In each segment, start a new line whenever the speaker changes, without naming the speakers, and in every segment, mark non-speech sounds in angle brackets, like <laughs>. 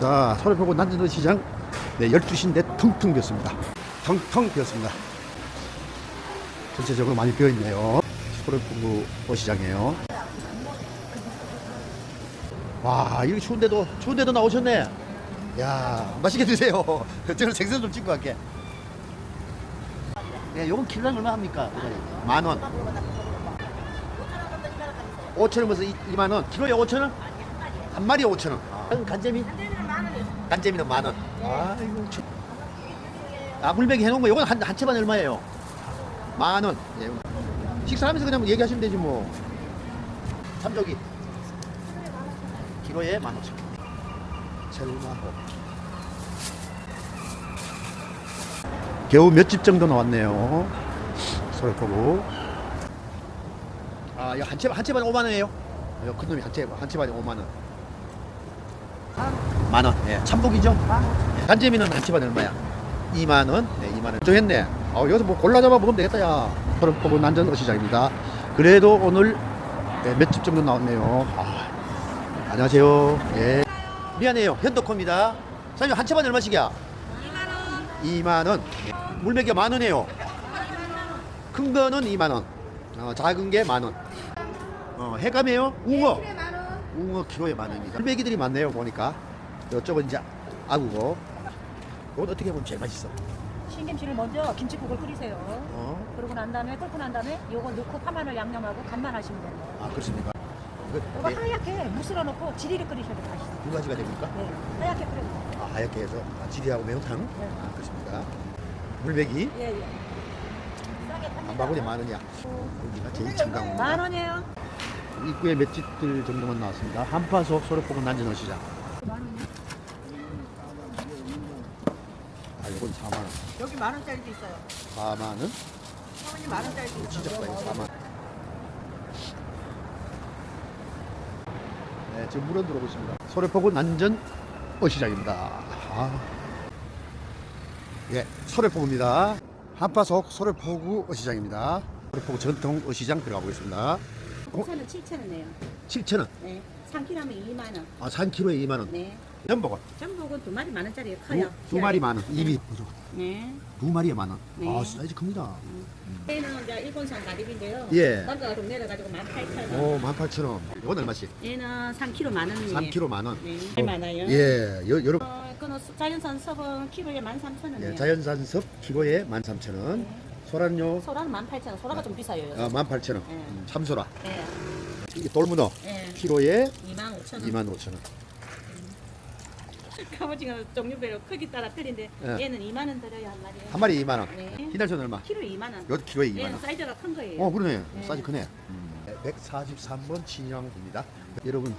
자, 서울포구 난전도 시장 네, 12시인데 텅텅 비었습니다. 텅텅 비었습니다. 전체적으로 많이 비어 있네요. 서울포구 시장이에요. 와, 이렇게 추운데도 추운데도 나오셨네. 야, 맛있게 드세요. <laughs> 저는 생선 좀 찍고 갈게. 네, 요건 킬로당 얼마 합니까? 만 원. 5천 원 벌써 2만 원. 키로에 5천 원? 한 마리에 5천 원. 아, 간재미? 간재미는 만 원. 아, 이거 참. 아, 물백이 해놓은 거, 이건 한, 한 채만 얼마예요? 만 원. 예. 식사하면서 그냥 얘기하시면 되지 뭐. 참조기. 키로에 만 오천 원. 철마호. 겨우 몇 집 정도 나왔네요. 보고. 아, 이거 한 채, 한 채반에 5만 원이에요. 큰 놈이 한 채, 한 채반에 5만 원. 만 원. 예, 참복이죠? 예, 한 채반에 얼마야? 2만 원. 네, 2만 원. 정했네. 어, 여기서 뭐 골라 잡아 먹으면 되겠다, 야. 소리 보고 난전 시장입니다. 그래도 오늘 네, 몇집 정도 나왔네요. 아, 안녕하세요. 예. 미안해요. 현도코입니다. 사장님 한 채반에 얼마씩이야? 2만 원. 물메기가 만 원이에요. 큰 거는 2만 원. 어, 작은 게 만 원. 어, 해감이에요? 웅어. 웅어 키로에 만 원입니다. 물메기들이 많네요, 보니까. 이쪽은 이제 아구고. 이건 어떻게 보면 제일 맛있어.
신김치를 먼저 김치국을 끓이세요.
어?
그러고 난 다음에 끓고 난 다음에 요거 넣고 파마늘 양념하고 간만 하시면 돼요.
아, 그렇습니까? 이거
요거
네,
하얗게 무스러 놓고 지리를 끓이셔도 맛있어요.
두 가지가 됩니까?
네, 하얗게 끓여요.
아, 하얗게 해서 아, 지리하고 매운탕?
네.
아, 그렇습니다. 물메기
예, 예. 싸게 팝니다.
한 바구니에 만 원이야. 여기가 제일 참강입니다.
만 원이에요.
입구에 몇 집들 정도만 나왔습니다. 한파속 소래포구 난전어 시장. 아, 이건 4만 원.
여기 만 원짜리도 있어요.
4만 원?
사모님 만 원짜리도 있어요.
진짜 싸요. 4만 원. 네, 지금 물은 들어오고 있습니다. 소래포구 난전 어시장입니다. 아. 예, 소래포구입니다. 한파속 소래포구 어시장입니다. 소래포구 전통 어시장 들어가고 있습니다.
우선은 7천 원이에요.
7,000원.
네. 3kg면 2만 원.
아, 3kg에 2만 원.
네.
전복은
전복은 두 마리 만 원짜리예요.
두,
커요.
두 마리 만 원. 입이
네.
두 마리에 만 원.
네.
아, 사이즈 큽니다.
얘는 이제 일본산 가리비인데요.
예.
남자가 좀 내려가지고 18,000원.
오, 18,000원. 이건 얼마씩?
얘는 3kg 만 원이에요.
3kg 만 원.
네. 네. 많아요.
예, 여, 여러
어, 그는 자연산 섭은 키로에 13,000원이에요.
예, 자연산 섭 키로에 13,000원. 소란요
소라는 18,000원. 소라가 좀 비싸요.
어, 18,000원.
네.
음, 참소라.
네.
이게 돌문어
네.
키로에
25,000원.
25,000원.
갑오징어 종류별로 크기 따라 틀린데
예.
얘는 2만 원 들어요 한 마리에.
한 마리 2만 원.
네.
흰달선 얼마?
키로에 2만 원.
요 키로에 2만
얘는
원.
사이즈가 큰 거예요.
어, 그러네.
네.
사이즈 크네. 음. 143번 진영입니다. 여러분,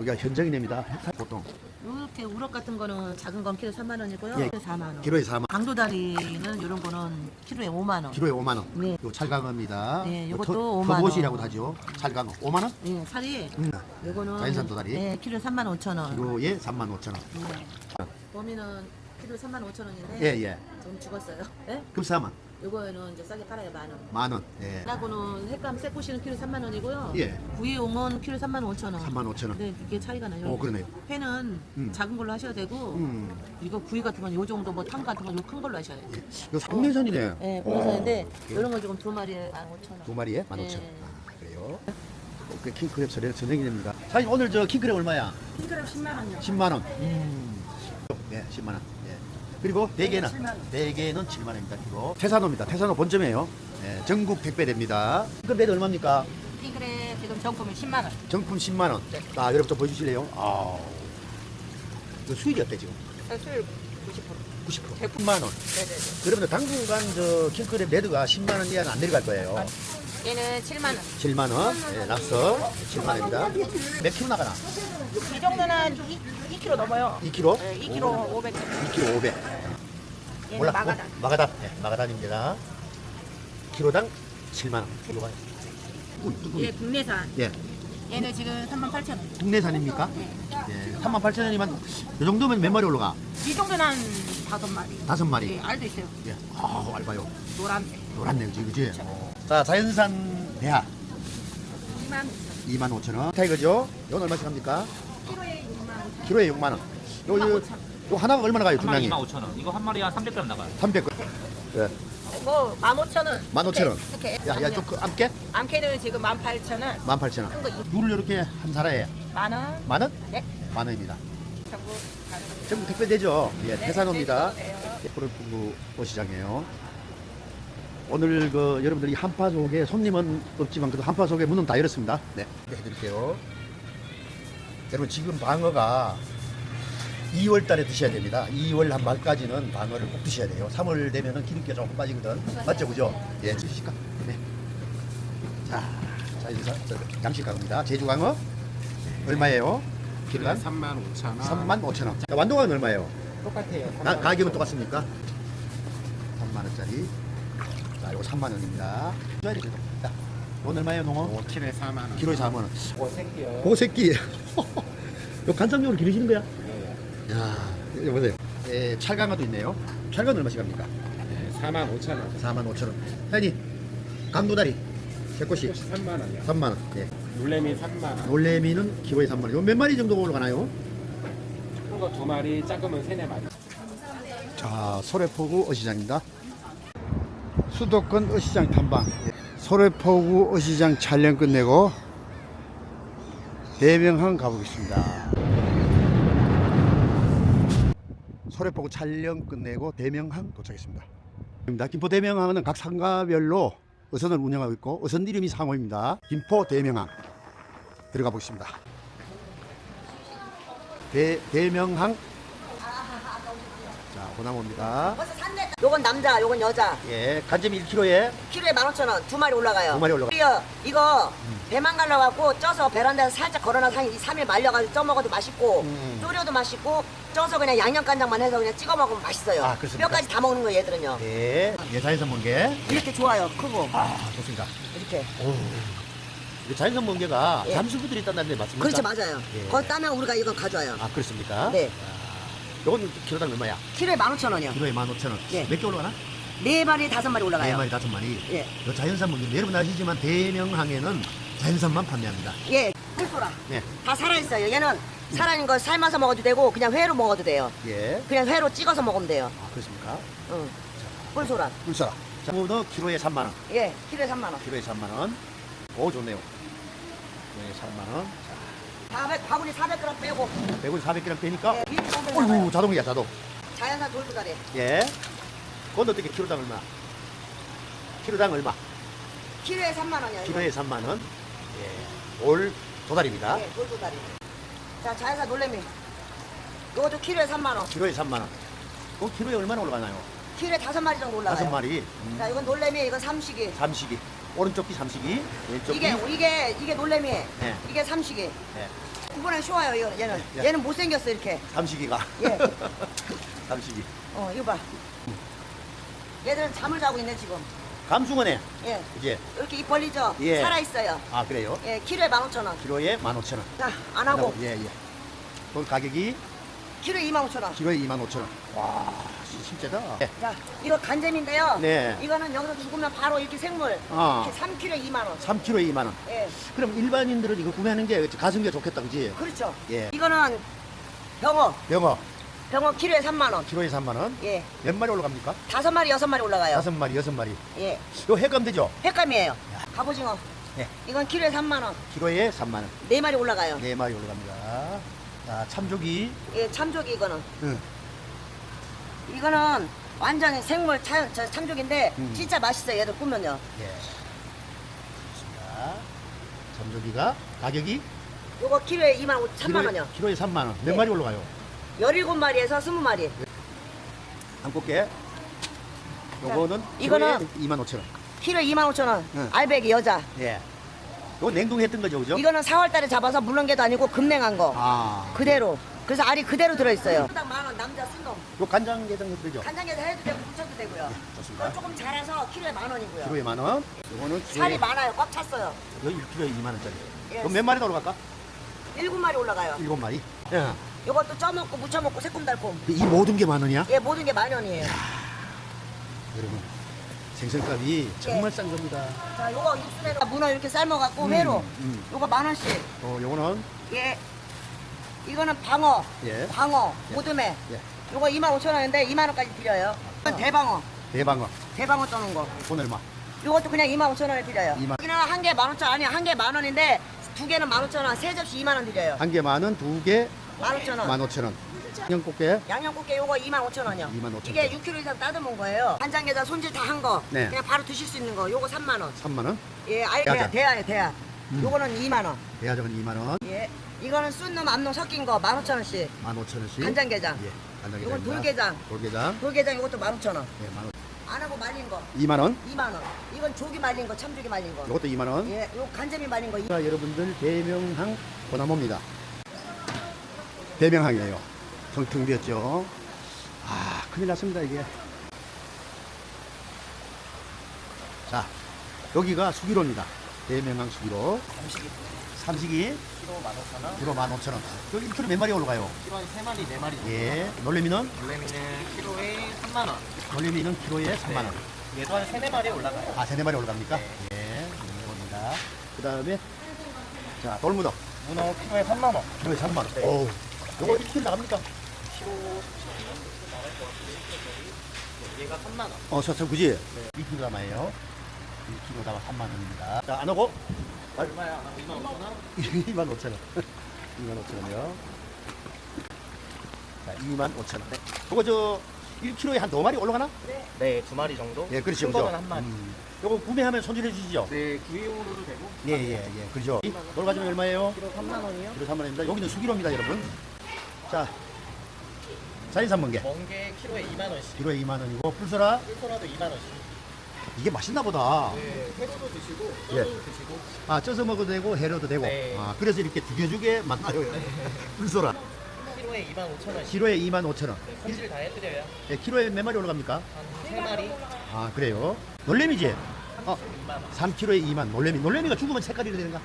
여기가 현정이냅니다. 보통
이렇게 우럭 같은 거는 작은 건 키로 3만 원이고요.
예.
4만 원.
키로에 4만 원.
강도다리는 이런 거는 키로에 5만 원.
키로에 5만 원.
네.
요 찰강어입니다.
네,
요
요것도
터-
5만 원.
터봇이라고도 하죠. 찰강어 5만 원?
네, 살이
음.
요거는
자연산 도다리.
네, 키로 3만 5천 원.
키로에 3만 5천 원.
네. 범위는 키로 3만 5천 원인데
예, 예.
좀 죽었어요. 네?
그럼 4만.
요거는 이제 싸게 팔아요 만 원.
만 원. 예.
나고는 햇감 새꼬시는 키로 3만 원이고요.
예.
구이용은 키로 3만 5천 원.
3만 5천 원.
네, 이게 차이가 나요.
오, 그러네요.
회는
음.
작은 걸로 하셔도 되고
음.
이거 구이 같은 건 요 정도 뭐탕 같은 건 요 큰 걸로 하셔야 돼요.
이거 상내선이네.
네, 그래서인데 이런 거 지금 두 마리에 15,000원.
두 마리에 15,000원.
네.
아, 그래요. 그 킹크랩 서래 선생이 됩니다. 사장님 오늘 저 킹크랩 얼마야?
킹크랩 10만 원이요.
10만 원. 네, 10만 원. 예. 그리고 대게는
네, 7만 원.
대게는 7만 원입니다. 그리고 태산호입니다. 태산호 본점이에요. 예, 전국 택배됩니다. 그 매도 얼마입니까?
킹크랩 지금 정품이 10만 원.
정품 10만 원. 아, 여러분 좀 보여주실래요? 아, 그 수익이 어때 지금?
수율 90%.
90%. 100만 원.
네네네.
그러면 당분간 저 킹크랩 매도가 10만 원 이하는 안 내려갈 거예요.
얘는 7만 원.
7만 원. 예, 낙서 7만 원입니다. 몇 킬로 나가나?
이 정도는 2, 2kg 넘어요.
2kg?
네, 2kg 500.
2kg 500.
얘는
몰라.
마가다.
어, 마가단. 네, 마가단입니다. 키로당 7만 원. 키로가.
얘 국내산.
예.
얘는 지금 38,000원.
국내산입니까? 예. 3만 8천 원이면 이 정도면 몇 마리 올라가?
이 정도는 한 다섯 마리.
다섯 마리.
네, 알도 있어요.
예. 아, 알바요.
노란색.
노랗네, 그지, 그지? 자, 자연산 대하
2만
2만 5천 원. 타 이거죠? 이건 얼마씩 합니까?
키로에 6만 원.
키로에 6만 원. 요, 요, 요 하나가 얼마나 가요, 한두
마리
명이?
25,000원. 이거 한 마리 한 300g 나가요.
300g. 예.
뭐 15,000원.
15,000원.
이렇게.
야, 야, 좀그 암깨?
암캐는 지금 18,000원.
18,000원.
큰거
굴을 이렇게 한 사라에
만 원.
만 원?
네.
만 원입니다.
전부
전부 택배되죠? 예,
네,
태산호입니다.
제주도예요.
예, 포르푸구 시장이에요. 오늘 그 여러분들이 한파 속에 손님은 없지만 그래도 한파 속에 문은 다 열었습니다. 네, 네 해드릴게요. 여러분 지금 방어가 2월 달에 드셔야 됩니다. 2월 한 말까지는 방어를 꼭 드셔야 돼요. 3월 되면은 기름기가 조금 빠지거든. 맞죠, 그죠? 예, 드실까? 네. 자, 자저 양식 강어입니다. 제주 강어 얼마예요? 키로당
3만 5천 원.
3만 5천 원. 자, 완도가는 얼마예요?
똑같아요.
가, 가격은 똑같습니까? 3만 원짜리. 자, 이거 3만 원입니다. 줘야 되죠. 자, 오늘 얼마예요, 농어?
5킬에 4만 원.
키로에 4만 원.
오 새끼요.
고새끼. 요 <laughs> 간장용으로 기르시는 거야?
네.
야, 이거 보세요. 예, 찰강어도 있네요. 찰강은 얼마씩 합니까?
네, 4만 5천 원.
4만 5천 원. 혜니, 강도다리. 새꼬시
3만 원이요.
3만 원. 예.
놀래미 3만 원.
놀래미는 키로에 3만 원. 요몇 마리 정도 올라가나요?
큰거두 마리, 작으면 세네 마리.
자, 소래포구 어시장입니다. 수도권 어시장 탐방. 소래포구 어시장 촬영 끝내고 대명항 가보겠습니다. 소래포구 촬영 끝내고 대명항 도착했습니다. 김포 대명항은 각 상가별로 어선을 운영하고 있고 어선 이름이 상호입니다. 김포 대명항 들어가 보겠습니다. 대, 대명항 자.
벌써 샀네. 요건 남자, 요건 여자.
예, 간점이 1kg에
키로에 15,000원. 두 마리 올라가요.
두 마리 올라가.
이거, 이거 배만 갈라갖고 쪄서 베란다에서 살짝 걸어놔서 한 2, 3일 말려가지고 쪄 먹어도 맛있고
음.
졸여도 맛있고 쪄서 그냥 양념간장만 해서 그냥 찍어 먹으면 맛있어요.
아, 그렇습니까?
뼈까지 다 먹는 거예요, 얘들은요.
예, 예산에서 먹은 게
이렇게 좋아요, 크고.
아, 좋습니다.
이렇게.
이게 자연산 먹게가
예.
잠수부들이 있다는데 맞습니까?
그렇죠, 맞아요.
예.
거기 따면 우리가 이거 가져와요.
아, 그렇습니까?
네.
요건 키로당 얼마야?
키로에 15,000원이요.
키로에 15,000원.
예.
몇 개 올라가나?
네 마리, 다섯 마리
네
올라가요.
마리, 다섯 마리.
예.
요 자연산 먹는 여러분 아시지만 대명항에는 자연산만 판매합니다.
예, 꿀소라.
네.
다 살아있어요. 얘는 살아있는 거 삶아서 먹어도 되고 그냥 회로 먹어도 돼요.
예.
그냥 회로 찍어서 먹으면 돼요.
아, 그렇습니까?
응. 꿀소라.
불사라. 자, 오늘 키로에 3만 원.
예, 키로에 3만 원.
키로에 3만 원. 오, 좋네요. 키로에 3만 원.
다음에 바구니 400g 빼고
100원 400g 빼니까
예,
어이구,
돼요.
자동이야, 자동.
자연산 돌도다리.
예. 그건 어떻게 키로당 얼마? 키로당 얼마?
키로에 3만 원이요.
키로에 3만 원. 예. 올 도다리입니다.
예, 돌도다리. 자, 자연산 놀래미. 이것도 키로에 3만 원.
키로에 3만 원. 그 키로에 얼마나 올라가나요?
키로에 다섯 마리 정도 올라가요.
다섯 마리. 음.
자, 이건 놀래미, 이건 삼식이.
삼식이. 오른쪽 귀 삼식이, 왼쪽 귀.
이게 이게 이게 놀래미.
네.
이게 삼식이.
예.
구분하기 쉬워요, 이거 얘는.
야.
얘는 못 생겼어 이렇게.
삼식이가.
예. <laughs>
삼식이.
어, 이거 봐. 얘들은 잠을 자고 있네 지금.
감중어네.
예.
이제.
이렇게 입 벌리죠?
예.
살아 있어요.
아, 그래요?
예, 키로에 15,000원.
키로에 15,000원.
자, 안 하고,
예, 예. 그 가격이
키로에 25,000원.
키로에 25,000원. 와, 진- 진짜다. 예.
자, 이거 간잼인데요.
네.
이거는 여기서 죽으면 바로 이렇게 생물.
어.
이렇게 3kg에 2만 원.
3kg에 2만 원.
예,
그럼 일반인들은 이거 구매하는 게 가성비가 좋겠다, 그지?
그렇죠.
예.
이거는 병어.
병어
병어 키로에 3만 원.
키로에 3만 원.
예.
몇 마리 올라갑니까?
다섯 마리, 여섯 마리 올라가요.
다섯 마리, 여섯 마리.
예.
요 해감 되죠?
횟감이에요. 갑오징어.
네.
이건 키로에 3만 원.
키로에 3만 원.
네 마리 올라가요.
네 마리 올라갑니다. 자, 참조기.
예, 참조기 이거는.
응.
이거는 완전 생물 참, 저 참조기인데
음.
진짜 맛있어 요. 얘들 꾸면요.
예. 좋습니다. 참조기가 가격이
요거 키로에 2만 5, 3만
키로에-
원이요.
키로에 3만 원. 몇
네.
마리 올라가요?
17마리에서 20마리.
한 꽃게. 요거는
이거는-
키로에 2만 5천 원.
키로에 2만 5천 원.
응.
알배기 여자.
예. 요거 냉동했던 거죠, 그죠?
이거는 4월 달에 잡아서 물렁게도 아니고 급냉한 거.
아.
그대로. 그래서 알이 그대로 들어있어요. 딱 만원 남자 순놈.
요 간장 게장 들죠?
간장에서 해도 되고 부쳐도 되고요.
좋습니다.
이거 조금 자라서 키로에 만 원이고요.
키로에 만 원. 요거는 키로에
살이 많아요. 꽉 찼어요.
여기 1kg에 2만 원짜리.
예.
그럼 몇 마리 더 올라갈까?
일곱 마리 올라가요.
일곱 마리. 야,
이것도 쪄먹고 무쳐먹고 새콤달콤.
이 모든 게 만 원이야?
예, 모든 게 만 원이에요.
여러분, 생선값이 정말 싼 겁니다.
자, 요거 육수에다 문어 이렇게 삶아갖고
음,
회로.
음.
요거 만 원씩.
어, 요거는
예. 이거는 방어,
예.
광어,
예.
고드매.
예.
요거 25,000원인데 2만 원까지 드려요. 이건 대방어,
대방어.
대방어 떠는 거.
오늘 얼마?
요것도 그냥 25,000원에 드려요.
2만.
여기는 한개 15,000원 아니 한 개 만 원인데 두 개는 15,000원, 세 접시 2만 원 드려요.
한 개만 원, 두 개
15,000원.
만 오천 원. 양꽃게
양념국게 요거 25,000원이요.
25,000원.
이게 6kg 이상 따듬은 거예요. 간장게장 손질 다 한 거.
네.
그냥 바로 드실 수 있는 거. 요거 3만 원.
3만 원.
예, 아예
대하자.
대야, 대야.
음.
요거는 2만 원.
대하정은 2만 원.
예. 이거는 순놈, 암놈 섞인 거 15,000원씩.
만 오천 원씩.
간장게장.
예. 간장게장.
요건 돌게장.
돌게장.
돌게장 이것도 15,000원.
예, 만 원.
안 하고 말린 거
2만 원.
2만 원. 이건 조기 말린 거, 참조기 말린 거.
이것도 2만 원.
예, 요 간재미 말린 거. 이-
자, 여러분들 대명항 보나모입니다. 대명항이에요. 비었죠. 아, 큰일 났습니다, 이게. 자, 여기가 수기로입니다. 대명항 수기로.
음식이
삼식이
키로 15,000원,
키로 15,000원. 여기 1kg 몇 마리 올라가요?
키로에 3마리, 4마리 정도.
예. 놀래미는?
놀래미는 키로에 3만 원.
놀래미는 키로에 3만 원.
얘도 한 3, 4마리 올라가요.
아, 세네 마리 올라갑니까?
네.
예. 올라갑니다. 그 다음에, 자, 돌무더.
문어 키로에 3만 원.
키로에 3만 원.
네.
오우. 요거 1kg 나갑니까?
키로 얘가 3만 원.
어, 저, 저, 그지? 네. 2kg 남아요. 1kg다가 3만 원입니다. 자, 안 오고?
얼마야? 25,000원?
2만 5천 원. <laughs> 2만 5천 원이요. 자, 2만 5천 원. 네. 요거 저 1kg에 한 두 마리 올라가나?
네, 두 마리 정도.
예, 그렇죠.
큰
그죠?
한 마리.
음. 요거 구매하면 손질해 주시죠?
네, 구이용으로도 되고.
예, 예, 예. 그죠? 돌가지면 얼마예요?
키로 3만 원이요?
키로 3만 원입니다. 여기는 수기로입니다, 여러분. 자, 자인산 멍게.
멍게 키로에 2만 원씩.
키로에 2만 원이고, 풀소라
꿀소라도 2만 원씩.
이게 맛있나 보다.
네, 회로도 드시고,
예.
쪄도 드시고.
아, 쪄서 먹어도 되고, 해로도 되고.
네.
아, 그래서 이렇게 두개 주게 만나요.
키로에 25,000원씩.
키로에 2만 5천 원.
네, 손질 다 해드려요.
예, 키로에 몇 마리 올라갑니까?
한 3마리.
아 그래요? 놀래미지? 어,
2만원.
3kg에 2만 놀래미 놀래미가 죽으면 색깔이 되는가?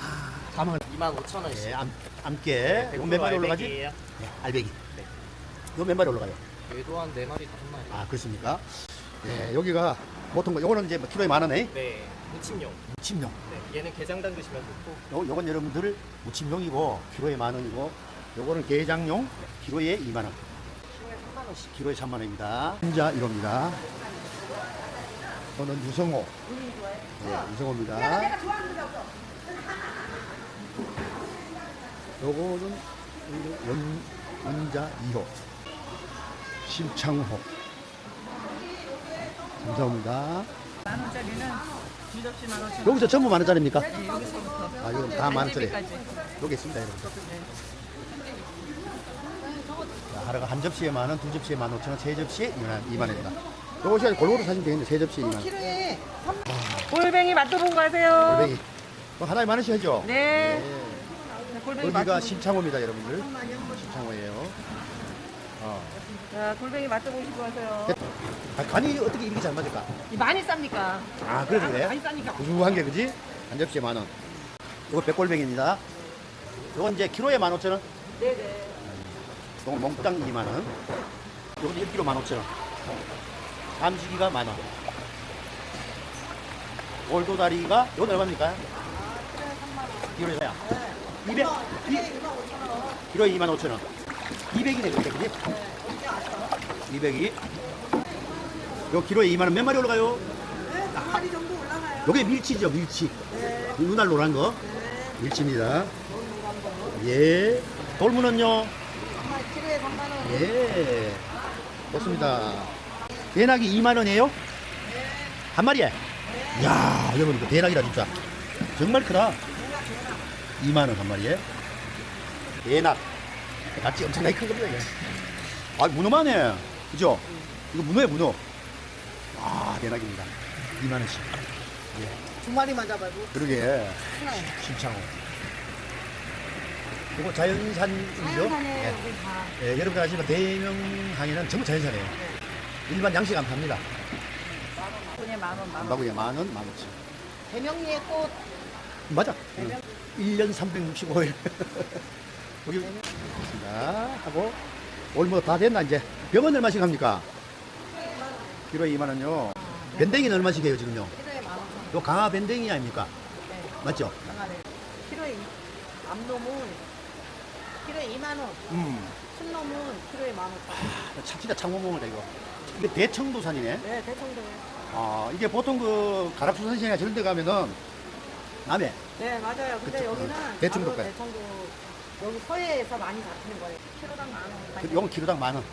아, 사망을
25,000원씩.
예, 암, 암깨 이거 몇 마리 올라가지? 예, 알배기
네.
이거 몇 마리 올라가요?
얘도 한 4마리, 5마리.
아 그렇습니까? 예, 여기가 보통 거 요거는 이제 뭐 키로에 만 원에?
네, 무침용.
무침용.
네, 얘는 게장 담그시면 좋고.
요, 요건 여러분들 무침용이고 키로에 만 원이고 요거는 게장용 키로에 2만 원.
키로에 3만 원씩.
키로에 3만 원입니다. 혼자 이겁니다. 저는 유성호. 네, 유성호입니다. 요거는 원, 원자 2호. 심창호 감사합니다
만 원짜리는 두 접시 만 원.
여기서 전부 만 원짜리입니까?
네, 여기서부터.
아 이건 다 만 원짜리. 여기 있습니다 여러분
네.
자, 하루가 한 접시에 만 원, 두 접시에 만 오천 원, 세 접시에 2만 원입니다 요것이 골고루 사시면 되겠는데 세 접시에 2만 원
키로에 골뱅이 맛도보고 가세요.
골뱅이 또 하나에 만 원씩 하죠?
네.
네.
골뱅이
여기가
맛도보.
심창호입니다 여러분들 심창호예요 어.
자, 골뱅이 맛도 보시고 가세요.
아, 간이 어떻게 이렇게 잘 맞을까?
이 많이 쌉니까?
아 그래도 그래?
많이 싸니까.
구수한 게 그지? 한 접시에 만 원. 이거 백골뱅입니다. 이건 이제 키로에 만 오천 원.
네네.
이건 몽땅 2만 원. 이건 1kg 만 오천 원. 삼지기가 만 원. 올도다리가 이건 얼마입니까? 키로에야. 200. 이, 키로에 2만 오천 원. 200이네 그때 그지? 200이. 요 키로에 2만 원 몇 마리 올라가요? 한 마리 정도 올라가요. 요게 밀치죠 밀치. 눈알 노란 거. 밀치입니다. 예. 돌무는요?
키로에 3만 원.
예. 좋습니다. 대낙이 2만 원이에요? 한 마리에? 이야, 여러분 이거 대낙이다 진짜. 정말 크다. 2만 원 한 마리에. 대낙. 낫지 엄청나게 큰 겁니다 이게. 아, 문어만해. 그죠? 이거 문어에 문어. 아, 대낙입니다. 2만 원씩.
두 마리만 잡아도.
그러게. 심창호. 이거 자연산이죠?
자연산이에요,
예.
여기 다.
예, 여러분 아시지만 대명항에는 전부 자연산이에요. 일반 양식 안 팝니다.
그냥 만 원, 만 원.
바구니에 만 원, 만 원치.
대명리의 꽃.
맞아. 응. 1년 365일. 여기 있습니다. 하고 오늘 뭐다 됐나 이제. 병원 얼마씩 합니까? 키로에 2만 원요. 밴댕이는 얼마씩 해요 지금요?
키로에 만 원.
요 강화 밴댕이 아닙니까?
네.
맞죠?
강아리. 키로에 이- 암놈은
키로에 2만 원.
음.
순놈은 키로에 만 원.
참 진짜 창고봉이다 이거. 이게 대청도산이네.
네, 대청도에.
아 이게 보통 그 가락수산시장에 저런 데 가면은 남해
네, 맞아요. 근데
그쵸.
여기는
대청도
바로
가요.
대청도 여기 서해에서 많이 잡히는 거예요. 키로당 만 원.
그 요건 키로당 만 원.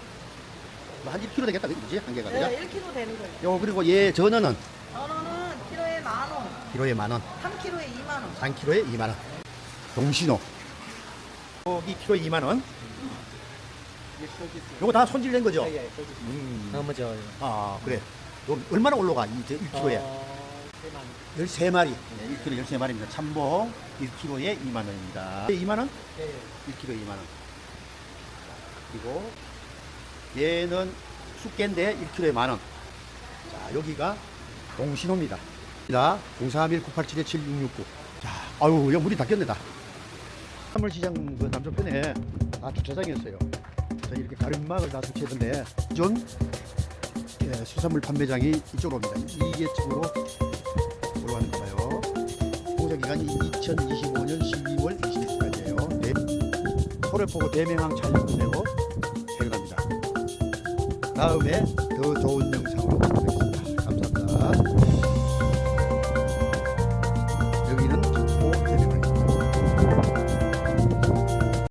뭐한 1kg 되겠다 그지 한 개가 그죠?
네, 1kg 되는 거예요.
요 그리고 얘 전어는
전어는 키로에 만 원.
키로에 만 원,
3kg에 2만 원.
3kg에 2만 원. 동신호. 여기 키로에 2만 원. 요거 다 손질된 거죠?
예, 예,
음.
너무 좋아요.
아 그래. 요 얼마나 올라가 이 1kg에?
어,
13마리. 네, 1kg 13마리입니다. 참봉 1kg에 2만 원입니다. 2만 원?
네.
1kg 2만 원. 그리고 얘는 숙개인데 1kg에 만 원. 자, 여기가 동신호입니다. 자, 031-987-7669. 자, 아유, 여기 물이 다. 사물시장 그 남쪽편에 다 주차장이었어요. 자, 이렇게 가름막을 다 설치했는데, 기존 예, 수산물 판매장이 이쪽으로 옵니다. 이게 쪽으로 들어가는 거예요. 공사 기간이 2025년 12월 20일까지예요. 네. 소래포구 대명항 촬영되고 퇴근합니다. 다음에 더 좋은 영상